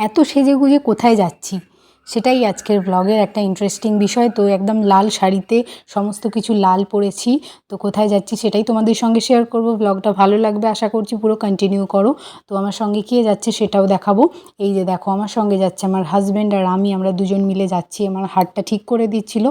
এত সেজেগুজে কোথায় যাচ্ছি? সেটাই আজকের ব্লগের একটা ইন্টারেস্টিং বিষয়। তো একদম লাল শাড়িতে সমস্ত কিছু লাল পরেছি। তো কোথায় যাচ্ছি সেটাই তোমাদের সঙ্গে শেয়ার করব। ব্লগটা ভালো লাগবে আশা করছি পুরো কন্টিনিউ করো। তো আমার সঙ্গে কে যাচ্ছে সেটাও দেখাবো। এই যে দেখো, আমার সঙ্গে যাচ্ছে আমার হাজব্যান্ড আর আমি, আমরা দুজন মিলে যাচ্ছি। আমার হাতটা ঠিক করে দিচ্ছিল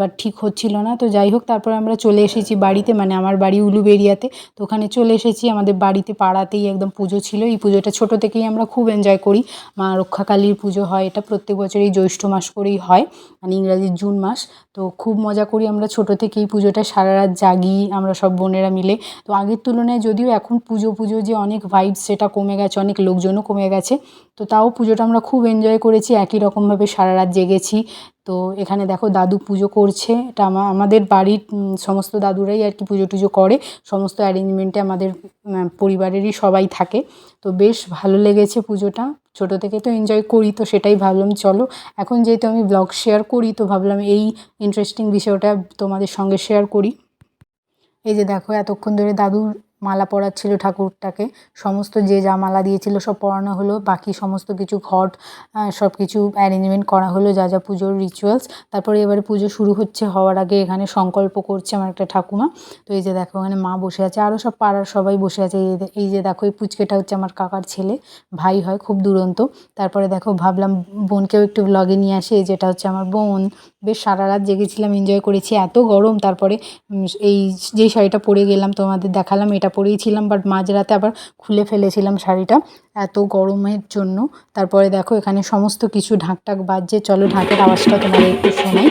বাট ঠিক হচ্ছিল না। তো যাই হোক, তারপর আমরা চলে এসেছি বাড়িতে মানে আমার বাড়ি উলুবেরিয়াতে তো ওখানে চলে এসেছি, আমাদের বাড়িতে পাড়াতেই একদম পুজো ছিল। এই পুজোটা ছোট থেকেই আমরা খুব এনজয় করি। মা রক্ষাকালীর পুজো হয়, এটা প্রত্যেক বছর এই জ্যৈষ্ঠ মাস করেই হয় মানে ইংরাজির জুন মাস। তো খুব মজা করি আমরা ছোট থেকেই পুজোটা, সারা রাত জাগি আমরা সব বোনেরা মিলে। তো আগের তুলনায় যদিও এখন পুজো পুজো যে অনেক ভাইবস সেটা কমে গেছে, অনেক লোকজনও কমে গেছে। তো তাও পুজোটা আমরা খুব এনজয় করেছি, একই রকমভাবে সারা রাত জেগেছি। তো এখানে দেখো দাদু পুজো করছে। এটা আমা আমাদের বাড়ির সমস্ত দাদুরাই আর কি পুজো টুজো করে। সমস্ত অ্যারেঞ্জমেন্টে আমাদের পরিবারেরই সবাই থাকে। তো বেশ ভালো লেগেছে পুজোটা। ছোটো থেকে তো এনজয় করি, তো সেটাই ভাবলাম, চলো। এখন যেহেতু আমি ব্লগ শেয়ার করি, তো ভাবলাম এই ইন্টারেস্টিং বিষয়টা তোমাদের সঙ্গে শেয়ার করি। এই যে দেখো, এতক্ষণ ধরে দাদুর মালা পরাচ্ছিল ঠাকুরটাকে। সমস্ত যে যা মালা দিয়েছিল সব পরানো হলো। বাকি সমস্ত কিছু ঘট সব কিছু অ্যারেঞ্জমেন্ট করা হলো, যা যা পুজোর রিচুয়ালস তারপরে এবারে পুজো শুরু হচ্ছে, হওয়ার আগে এখানে সংকল্প করছে আমার একটা ঠাকুমা। তো এই যে দেখো, এখানে মা বসে আছে। আরও সব পাড়ার সবাই বসে আছে। এই যে দেখো, এই পুচকেটা হচ্ছে আমার কাকার ছেলে। ভাই হয়, খুব দুরন্ত। তারপরে দেখো, ভাবলাম বোনকেও একটু ব্লগে নিয়ে আসি। যেটা হচ্ছে আমার বোন। বেশ সারা রাত জেগেছিলাম এনজয় করেছি, এত গরম। তারপরে এই যে শাড়িটা পরে গেলাম, তোমাদের দেখালাম, এটা পরেইছিলাম বাট মাঝরাতে আবার খুলে ফেলেছিলাম শাড়িটা এত গরমের জন্য। তারপরে দেখো, এখানে সমস্ত কিছু ঢাকটাক বাজছে। চলো ঢাকের আওয়াজটা তোমাদের একটু শোনাই।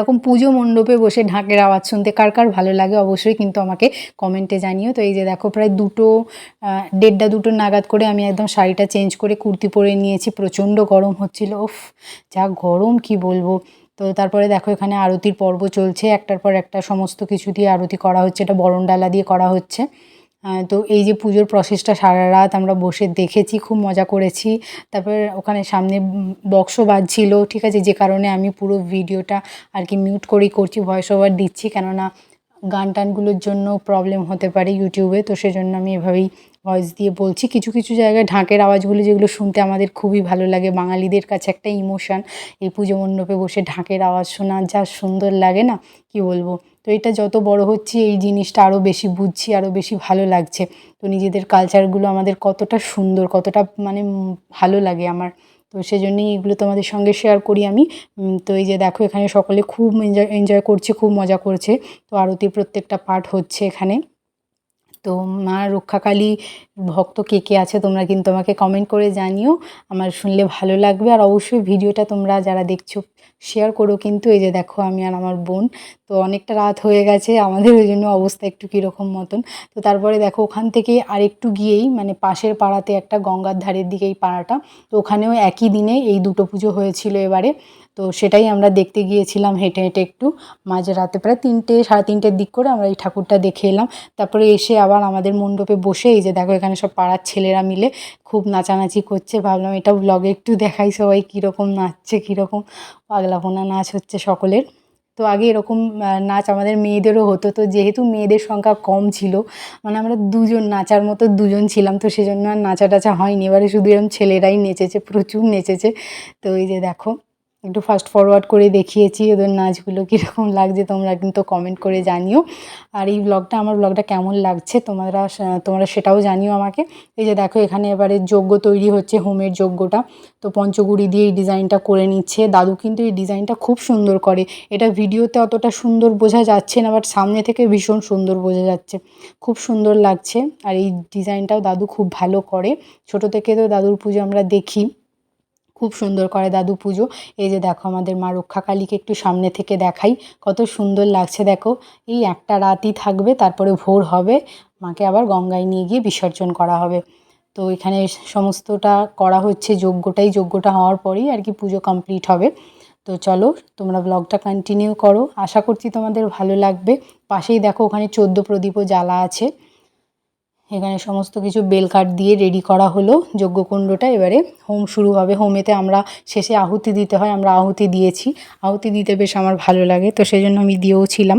এরকম পুজো মণ্ডপে বসে ঢাকের আওয়াজ শুনতে কার কার ভালো লাগে অবশ্যই কিন্তু আমাকে কমেন্টে জানিও। তো এই যে দেখো প্রায় দুটো দেড়টা দুটো নাগাদ করে আমি একদম শাড়িটা চেঞ্জ করে কুর্তি পরে নিয়েছি, প্রচণ্ড গরম হচ্ছিল ওফ যা গরম কি বলব। তো তারপরে দেখো এখানে আরতির পর্ব চলছে, একটার পর একটা সমস্ত কিছু দিয়ে আরতি করা হচ্ছে, এটা বরণডালা দিয়ে করা হচ্ছে। তো এই যে পুজোর প্রসেসটা সারা রাত আমরা বসে দেখেছি, খুব মজা করেছি। তারপর ওখানে সামনে বক্স বাজছিল, ঠিক আছে? যে কারণে আমি পুরো ভিডিওটা আর কি মিউট করেই করছি ভয়েস ওভার দিচ্ছি। কেননা গান টানগুলোর জন্য প্রবলেম হতে পারে ইউটিউবে তো সেজন্য আমি এভাবেই ভয়েস দিয়ে বলছি। কিছু কিছু জায়গায় ঢাকের আওয়াজগুলো যেগুলো শুনতে আমাদের খুবই ভালো লাগে, বাঙালিদের কাছে একটা ইমোশান এই পুজো মণ্ডপে বসে ঢাকের আওয়াজ শোনা যা সুন্দর লাগে না, কি বলব? তো এটা যত বড় হচ্ছি, এই জিনিসটা আরও বেশি বুঝছি আরও বেশি ভালো লাগছে। তো নিজেদের কালচারগুলো আমাদের কতটা সুন্দর, কতটা মানে ভালো লাগে আমার। তো সেজন্যই এগুলো তোমাদের সঙ্গে শেয়ার করি আমি। তো এই যে দেখো এখানে সকলে খুব এনজয় এনজয় করছে, খুব মজা করছে। তো আরতির প্রত্যেকটা পার্ট হচ্ছে এখানে। তো মা রক্ষাকালী ভক্ত কে কে আছে তোমরা কিন্তু আমাকে কমেন্ট করে জানিও। আমার শুনলে ভালো লাগবে আর অবশ্যই ভিডিওটা তোমরা যারা দেখছ শেয়ার করো কিন্তু। এই যে দেখো আমি আর আমার বোন, তো অনেকটা রাত হয়ে গেছে, আমাদের ওই জন্য অবস্থা একটু কীরকম মতন। তো তারপরে দেখো ওখান থেকে আর একটু গিয়েই মানে পাশের পাড়াতে একটা গঙ্গার ধারের দিকে এই পাড়াটা, তো ওখানেও একই দিনে এই দুটো পুজো হয়েছিল এবারে। তো সেটাই আমরা দেখতে গিয়েছিলাম হেঁটে হেঁটে একটু। মাঝে রাতে প্রায় তিনটে, সাড়ে তিনটের দিক করে আমরা এই ঠাকুরটা দেখে এলাম। তারপরে এসে আবার আমাদের মণ্ডপে বসে এই যে দেখো এখানে সব পাড়ার ছেলেরা মিলে খুব নাচানাচি করছে। ভাবলাম এটা ব্লগে একটু দেখাই সবাই কীরকম নাচছে, কীরকম পাগলাপোনা নাচ হচ্ছে সকলের। তো আগে এরকম নাচ আমাদের মেয়েদেরও হতো। তো যেহেতু মেয়েদের সংখ্যা কম ছিল মানে আমরা দুজন, নাচার মতো দুজন ছিলাম। তো সেজন্য আর নাচা টাচা হয়নি। এবারে শুধু এরকম ছেলেরাই নেচেছে, প্রচুর নেচেছে। তো এই যে দেখো একটু ফাস্ট ফরওয়ার্ড করে দেখিয়েছি ওদের নাচগুলো কীরকম লাগছে, তোমরা কিন্তু কমেন্ট করে জানিও। আর এই ব্লগটা আমার ব্লগটা কেমন লাগছে তোমরা তোমরা সেটাও জানিও আমাকে। এই যে দেখো, এখানে এবারে যজ্ঞ তৈরি হচ্ছে, হোমের যজ্ঞটা। তো পঞ্চগুড়ি দিয়ে এই ডিজাইনটা করে নিচ্ছে। দাদু কিন্তু এই ডিজাইনটা খুব সুন্দর করে। এটা ভিডিওতে অতটা সুন্দর বোঝা যাচ্ছে না বাট সামনে থেকে ভীষণ সুন্দর বোঝা যাচ্ছে। খুব সুন্দর লাগছে। আর এই ডিজাইনটাও দাদু খুব ভালো করে। ছোট থেকে তো দাদুর পুজো আমরা দেখি। খুব সুন্দর করে দাদু পুজো। এই যে দেখো আমাদের মা রক্ষাকালীকে একটু সামনে থেকে দেখাই, কত সুন্দর লাগছে দেখো। এই একটা রাতই থাকবে, তারপরে ভোর হবে, মাকে আবার গঙ্গায় নিয়ে গিয়ে বিসর্জন করা হবে। তো এখানে সমস্তটা করা হচ্ছে, যজ্ঞটাই যজ্ঞটা হওয়ার পরেই আর কি পুজো কমপ্লিট হবে। তো চলো, তোমরা ব্লগটা কন্টিনিউ করো। আশা করছি তোমাদের ভালো লাগবে। পাশেই দেখো ওখানে চোদ্দ প্রদীপও জ্বালা আছে। এখানে সমস্ত কিছু বেল কাঠ দিয়ে রেডি করা হলো। যজ্ঞকুণ্ডটা এবারে হোম শুরু হবে। হোমেতে আমরা শেষে আহুতি দিতে হয়, আমরা আহুতি দিয়েছি। আহুতি দিতে বেশ আমার ভালো লাগে, তো সেই জন্য আমি দিয়েও ছিলাম।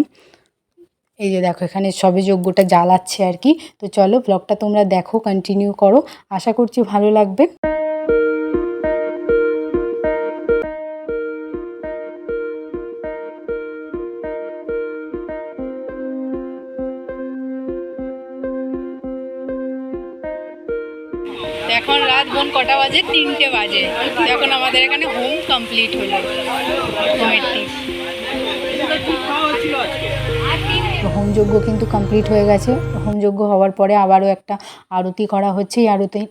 এই যে দেখো, এখানে সবে যজ্ঞটা জ্বালাচ্ছে আর কি। তো চলো ব্লগটা তোমরা দেখো কন্টিনিউ করো। আশা করছি ভালো লাগবে। এখন রাত বোন কটা বাজে? তিনটে বাজে। এখন আমাদের এখানে হোম কমপ্লিট হলো। হোমযজ্ঞ কিন্তু কমপ্লিট হয়ে গেছে। হোমযজ্ঞ হওয়ার পরে আবারও একটা আরতি করা হচ্ছে। এই আরতি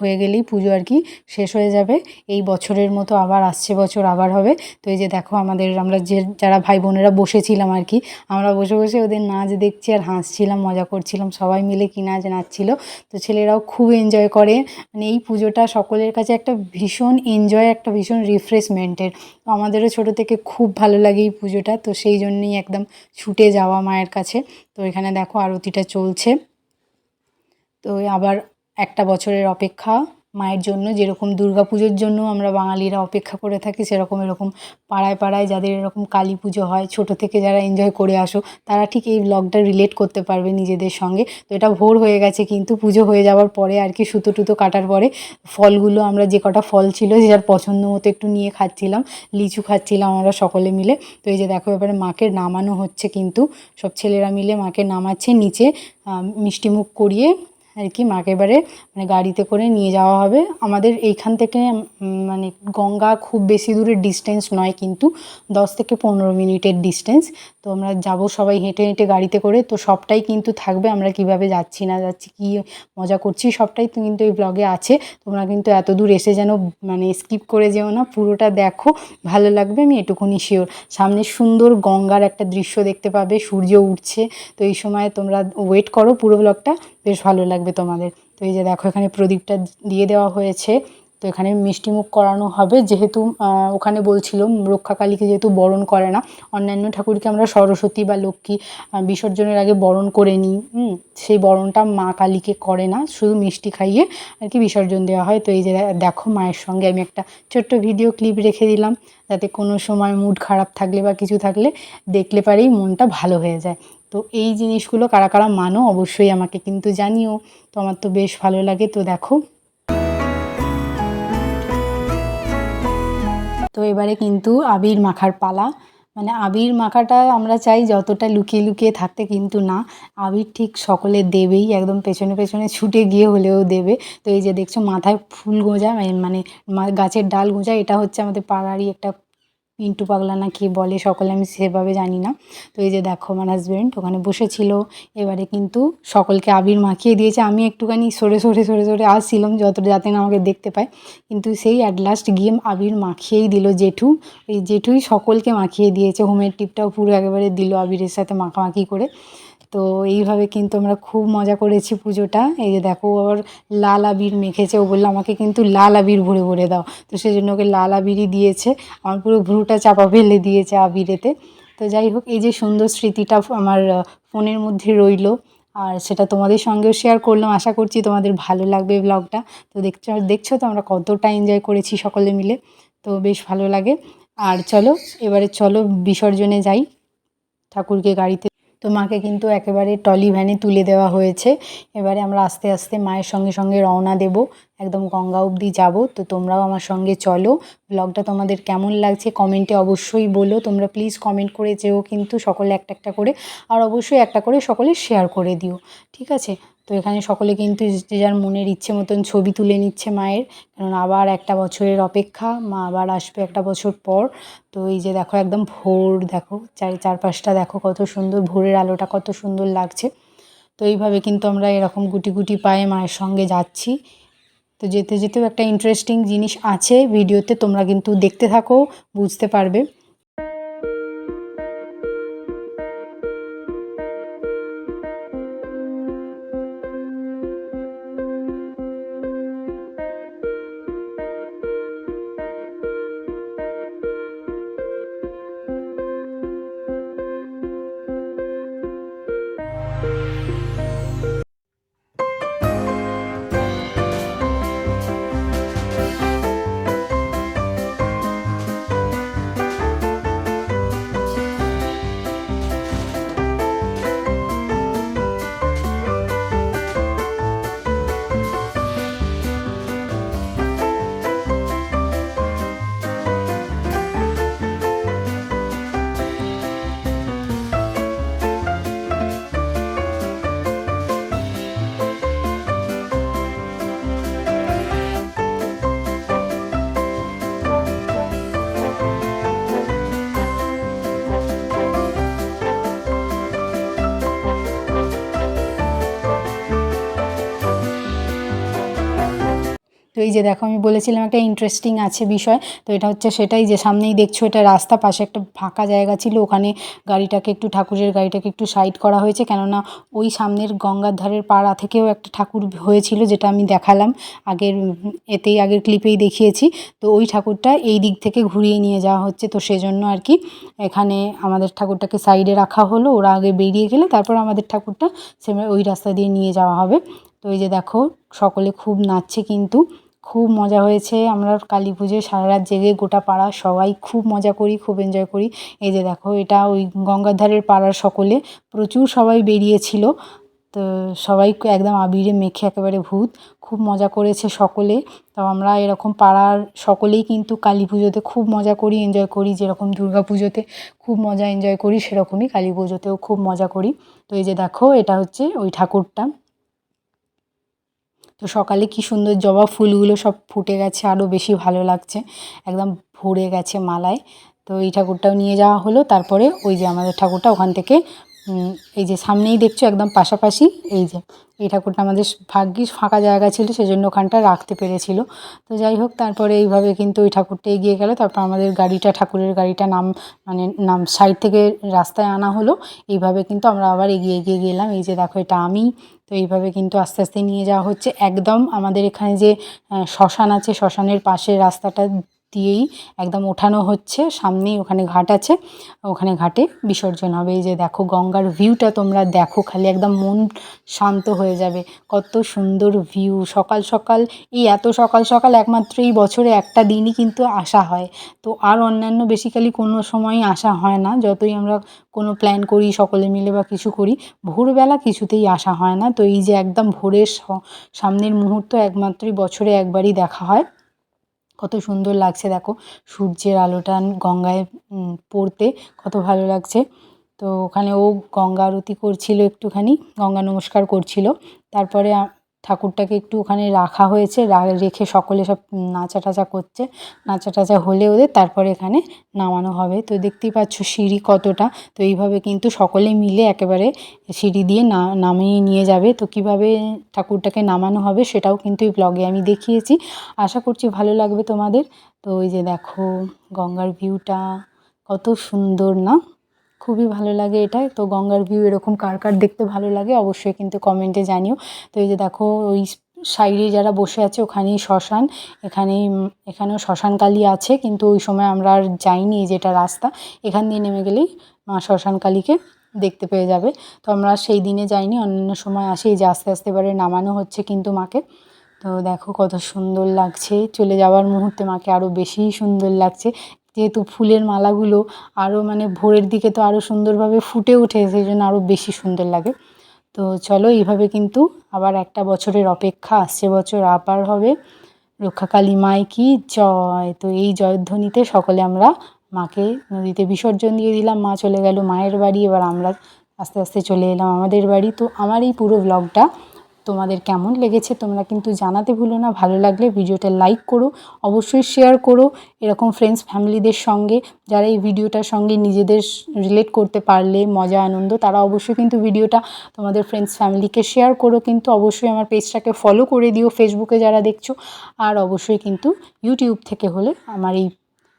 হয়ে গেলেই পুজো আর কি শেষ হয়ে যাবে। এই বছরের মতো আবার আসছে বছর, আবার হবে। তো এই যে দেখো আমাদের, আমরা যে, যারা ভাই বোনেরা বসেছিলাম আর কি, আমরা বসে বসে ওদের নাচ দেখছি আর হাসছিলাম, মজা করছিলাম, সবাই মিলে কি নাচ নাচছিল। তো ছেলেরাও খুব এনজয় করে। মানে এই পুজোটা সকলের কাছে একটা ভীষণ এনজয় একটা ভীষণ রিফ্রেশমেন্টের তো আমাদেরও ছোটো থেকে খুব ভালো লাগে এই পুজোটা। তো সেই জন্যই একদম ছুটে যাওয়া মায়ের কাছে। তো এখানে দেখো আরতিটা চলছে। তো আবার একটা বছরের অপেক্ষা, মায়ের জন্য যেরকম দুর্গা পুজোর জন্য আমরা বাঙালিরা অপেক্ষা করে থাকি, সেরকম এরকম পাড়ায় পাড়ায় যাদের এরকম কালী পুজো হয়, ছোট থেকে যারা এনজয় করে আসো, তারা ঠিক এই ব্লগটা রিলেট করতে পারবে নিজেদের সঙ্গে। তো এটা ভোর হয়ে গেছে কিন্তু পুজো হয়ে যাওয়ার পরে আর কি সুতো টুতো কাটার পরে ফলগুলো আমরা যে কটা ফল ছিল, যে যার পছন্দ মতো একটু নিয়ে খাচ্ছিলাম, লিচু খাচ্ছিলাম আমরা সকলে মিলে। তো এই যে দেখো এবারে মাকে নামানো হচ্ছে কিন্তু, সব ছেলেরা মিলে মাকে নামাচ্ছে, নিচে মিষ্টি মুখ করিয়ে আর কি মাকে এবারে মানে গাড়িতে করে নিয়ে যাওয়া হবে। আমাদের এইখান থেকে মানে গঙ্গা খুব বেশি দূরের ডিস্টেন্স নয় কিন্তু দশ থেকে পনেরো মিনিটের ডিস্টেন্স তো আমরা যাব সবাই হেঁটে হেঁটে গাড়িতে করে। তো সবটাই কিন্তু থাকবে, আমরা কীভাবে যাচ্ছি, না যাচ্ছি, কী মজা করছি, সবটাই তো কিন্তু এই ব্লগে আছে। তোমরা কিন্তু এত দূর এসে যেন মানে স্কিপ করে যেও না, পুরোটা দেখো, ভালো লাগবে, আমি এটুকুনি শিওর সামনে সুন্দর গঙ্গার একটা দৃশ্য দেখতে পাবে, সূর্য উঠছে। তো এই সময় তোমরা ওয়েট করো পুরো ব্লগটা বেশ ভালো লাগবে তোমাদের। তো এই যে দেখো এখানে প্রদীপটা দিয়ে দেওয়া হয়েছে। তো এখানে মিষ্টি মুখ করানো হবে, যেহেতু ওখানে বলছিল রক্ষাকালীকে যেহেতু বরণ করে না, অন্যান্য ঠাকুরকে আমরা সরস্বতী বা লক্ষ্মী বিসর্জনের আগে বরণ করে নিই সেই বরণটা মা কালীকে করে না, শুধু মিষ্টি খাইয়ে আর কি বিসর্জন দেওয়া হয়। তো এই যে দেখো মায়ের সঙ্গে আমি একটা ছোট্ট ভিডিও ক্লিপ রেখে দিলাম, যাতে কোনো সময় মুড খারাপ থাকলে বা কিছু থাকলে দেখলে পারেই মনটা ভালো হয়ে যায়। তো এই জিনিসগুলো কারা কারা মানো অবশ্যই আমাকে কিন্তু জানিও। তো আমার তো বেশ ভালো লাগে। তো দেখো তো এবারে কিন্তু আবির মাখার পালা। মানে আবির মাখাটা আমরা চাই যতটা লুকিয়ে লুকিয়ে থাকতে কিন্তু না। আবির ঠিক সকলে দেবেই, একদম পেছনে পেছনে ছুটে গিয়ে হলেও দেবে। তো এই যে দেখছ মাথায় ফুল গোঁজা মানে গাছের ডাল গোঁজা, এটা হচ্ছে আমাদের পাড়ারই একটা পিন্টু পাগলা না কি বলে সকলে আমি সেভাবে জানি না। তো এই যে দেখো আমার হাজব্যান্ড ওখানে বসেছিল, এবারে কিন্তু সকলকে আবির মাখিয়ে দিয়েছে। আমি একটুখানি সরে সরে সরে সরে আসছিলাম যত যাতে না আমাকে দেখতে পায়। কিন্তু সেই অ্যাট লাস্ট গিয়ে আবির মাখিয়েই দিল জেঠু। এই জেঠুই সকলকে মাখিয়ে দিয়েছে। হোমের টিপটাও পুরো একেবারে দিল আবিরের সাথে মাখামাখি করে। তো এইভাবে কিন্তু আমরা খুব মজা করেছি পুজোটা। এই যে দেখো আবার লাল আবির মেখেছে। ও বলল, আমাকে কিন্তু লাল আবির ভরে ভরে দাও। তো সেই জন্য ওকে লাল আবিরই দিয়েছে। আমার পুরো ভ্রুটা চাপা ফেলে দিয়েছে আবিরেতে। তো যাই হোক, এই যে সুন্দর স্মৃতিটা আমার ফোনের মধ্যে রইল। আর সেটা তোমাদের সঙ্গেও শেয়ার করলাম। আশা করছি তোমাদের ভালো লাগবে ব্লগটা তো দেখছ দেখছ তো আমরা কতটা এনজয় করেছি সকলে মিলে? তো বেশ ভালো লাগে। আর চলো, এবারে চলো বিসর্জনে যাই। ঠাকুরকে গাড়িতে তো মাকে কিন্তু একেবারে টলি ভ্যানে তুলে দেওয়া হয়েছে। এবারে আমরা আস্তে আস্তে মায়ের সঙ্গে সঙ্গে রওনা দেব। একদম গঙ্গা অবধি যাব। তো তোমরাও আমার সঙ্গে চলো। ব্লগটা তোমাদের কেমন লাগছে কমেন্টে অবশ্যই বলো। তোমরা প্লিজ কমেন্ট করে যেও কিন্তু সকলে একটা একটা করে। আর অবশ্যই একটা করে সকলে শেয়ার করে দিও। ঠিক আছে? তো এখানে সকলে কিন্তু যে যার মনের ইচ্ছে মতন ছবি তুলে নিচ্ছে মায়ের। কারণ আবার একটা বছরের অপেক্ষা, মা আবার আসবে একটা বছর পর। তো এই যে দেখো একদম ভোর, দেখো চারি, চারপাশটা দেখো কত সুন্দর, ভোরের আলোটা কত সুন্দর লাগছে। তো এইভাবে কিন্তু আমরা এরকম গুটি গুটি পায়ে মায়ের সঙ্গে যাচ্ছি। তো যেতে, যেতেও একটা ইন্টারেস্টিং জিনিস আছে, ভিডিওতে তোমরা কিন্তু দেখতে থাকো, বুঝতে পারবে। তো এই যে দেখো, আমি বলেছিলাম একটা ইন্টারেস্টিং আছে বিষয়, তো এটা হচ্ছে সেটাই যে সামনেই দেখছ এটা রাস্তা, পাশে একটা ফাঁকা জায়গা ছিল, ওখানে গাড়িটাকে একটু, ঠাকুরের গাড়িটাকে একটু সাইড করা হয়েছে, কেননা ওই সামনের গঙ্গার ধারের পাড়া থেকেও একটা ঠাকুর হয়েছিল যেটা আমি দেখালাম, আগের, এতেই, আগের ক্লিপেই দেখিয়েছি, তো ওই ঠাকুরটা এই দিক থেকে ঘুরিয়ে নিয়ে যাওয়া হচ্ছে, তো সেজন্য আর কি এখানে আমাদের ঠাকুরটাকে সাইডে রাখা হলো, ওরা আগে বেরিয়ে গেলে তারপর আমাদের ঠাকুরটা সে ওই রাস্তা দিয়ে নিয়ে যাওয়া হবে, তো এই যে দেখো, সকলে খুব নাচছে কিন্তু খুব মজা হয়েছে। আমরা কালী পুজোয় সারা রাত জেগে গোটা পাড়া সবাই খুব মজা করি, খুব এনজয় করি। এই যে দেখো, এটা ওই গঙ্গার ধারের পাড়ার সকলে। প্রচুর সবাই বেরিয়েছিল। তো সবাই একদম আবিরে মেখে একেবারে ভূত। খুব মজা করেছে সকলে। তো আমরা এরকম পাড়ার সকলেই কিন্তু কালী পুজোতে খুব মজা করি এনজয় করি। যেরকম দুর্গা পুজোতে খুব মজা এনজয় করি, সেরকমই কালী পুজোতেও খুব মজা করি। তো এই যে দেখো, এটা হচ্ছে ওই ঠাকুরটা। তো সকালে কি সুন্দর জবা ফুলগুলো সব ফুটে গেছে, আরও বেশি ভালো লাগছে। একদম ভরে গেছে মালায়। তো এই ঠাকুরটাও নিয়ে যাওয়া হলো। তারপরে ওই যে আমাদের ঠাকুরটা ওখান থেকে এই যে সামনেই দেখছ একদম পাশাপাশি, এই যে এই ঠাকুরটা আমাদের ভাগ্যিস ফাঁকা জায়গা ছিল, সেজন্য ওখানটা রাখতে পেরেছিল। তো যাই হোক, তারপরে এইভাবে কিন্তু ওই ঠাকুরটা এগিয়ে গেল। তারপর আমাদের গাড়িটা, ঠাকুরের গাড়িটা নাম মানে নাম সাইড থেকে রাস্তায় আনা হলো। এইভাবে কিন্তু আমরা আবার এগিয়ে এগিয়ে গেলাম। এই যে দেখো, এটা আমি। তো এইভাবে কিন্তু আস্তে আস্তে নিয়ে যাওয়া হচ্ছে। একদম আমাদের এখানে যে শ্মশান আছে, শ্মশানের পাশে রাস্তাটা দিয়েই একদম ওঠানো হচ্ছে। সামনেই ওখানে ঘাট আছে। ওখানে ঘাটে বিসর্জন হবে। এই যে দেখো গঙ্গার ভিউটা তোমরা দেখো, খালি একদম মন শান্ত হয়ে যাবে। কত সুন্দর ভিউ সকাল সকাল, এই এত সকাল সকাল একমাত্র এই বছরে একটা দিনই কিন্তু আসা হয়। তো আর অন্যান্য বেসিক্যালি কোনো সময়ই আসা হয় না। যতই আমরা কোনো প্ল্যান করি, সকলে মিলে বা কিছু করি, ভোরবেলা কিছুতেই আসা হয় না। তো এই যে একদম ভোরের সামনের মুহূর্ত একমাত্রই বছরে একবারই দেখা হয়। কত সুন্দর লাগছে, দেখো। সূর্যের আলোটা গঙ্গায় পড়তে কত ভালো লাগছে। তো ওখানে ও গঙ্গা আরতি করছিল একটুখানি, গঙ্গা নমস্কার করছিল। তারপরে ঠাকুরটাকে একটু ওখানে রাখা হয়েছে রেখে সকলে সব নাচা টাচা করছে। নাচা টাচা হলে ওদের তারপরে এখানে নামানো হবে। তো দেখতেই পাচ্ছ সিঁড়ি কতটা। তো এইভাবে কিন্তু সকলে মিলে একেবারে সিঁড়ি দিয়ে না, নামিয়ে নিয়ে যাবে। তো কীভাবে ঠাকুরটাকে নামানো হবে সেটাও কিন্তু এই ব্লগে আমি দেখিয়েছি। আশা করছি ভালো লাগবে তোমাদের। তো ওই যে দেখো গঙ্গার ভিউটা কত সুন্দর না? খুবই ভালো লাগে এটা। তো গঙ্গার ভিউ এরকম কার কার দেখতে ভালো লাগে অবশ্যই কিন্তু কমেন্টে জানিও। তো এই যে দেখো, ওই সাইডে যারা বসে আছে ওখানেই শ্মশান, এখানেই এখানেও শ্মশানকালী আছে, কিন্তু ওই সময় আমরা আর যাইনি যেটা রাস্তা। এখান দিয়ে নেমে গেলেই মা শ্মশানকালীকে দেখতে পেয়ে যাবে। তো আমরা সেই দিনে যাইনি, অন্যান্য সময় আসি, এই যে আস্তে আস্তে এবারে নামানো হচ্ছে কিন্তু মাকে। তো দেখো কত সুন্দর লাগছে, চলে যাওয়ার মুহূর্তে মাকে আরও বেশি সুন্দর লাগছে। যেহেতু ফুলের মালাগুলো আরও মানে ভোরের দিকে তো আরও সুন্দরভাবে ফুটে ওঠে, সেই জন্য আরও বেশি সুন্দর লাগে। তো চলো এইভাবে কিন্তু আবার একটা বছরের অপেক্ষা, আসছে বছর আবার হবে। রক্ষাকালী মাই কি জয়। তো এই জয়ধ্বনিতে সকলে আমরা মাকে নদীতে বিসর্জন দিয়ে দিলাম, মা চলে গেল মায়ের বাড়ি, এবার আমরা আস্তে আস্তে চলে এলাম আমাদের বাড়ি। তো আমার এই পুরো ব্লগটা তোমাদের কেমন লেগেছে তোমরা কিন্তু জানাতে ভুলো না। ভালো লাগলে ভিডিওটা লাইক করো, অবশ্যই শেয়ার করো এরকম ফ্রেন্ডস ফ্যামিলিদের সঙ্গে। যারা এই ভিডিওটার সঙ্গে নিজেদের রিলেট করতে পারলে, মজা, আনন্দ, তারা অবশ্যই কিন্তু ভিডিওটা তোমাদের ফ্রেন্ডস ফ্যামিলিকে শেয়ার করো। কিন্তু অবশ্যই আমার পেজটাকে ফলো করে দিও ফেসবুকে যারা দেখছ। আর অবশ্যই কিন্তু ইউটিউব থেকে হলে আমার এই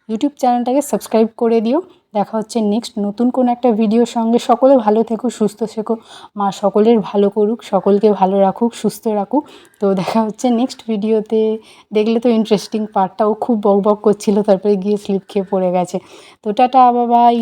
ইউটিউব চ্যানেলটাকে সাবস্ক্রাইব করে দিও। দেখা হচ্ছে নেক্সট নতুন কোনো একটা ভিডিওর সঙ্গে। সকলে ভালো থেকো, সুস্থ থেকো। মা সকলের ভালো করুক, সকলকে ভালো রাখুক, সুস্থ রাখুক। তো দেখা হচ্ছে নেক্সট ভিডিওতে দেখলে তো ইন্টারেস্টিং পার্টটাও খুব বক বক করছিল, তারপরে গিয়ে স্লিপ খেয়ে পড়ে গেছে। তো টাটা বাবাই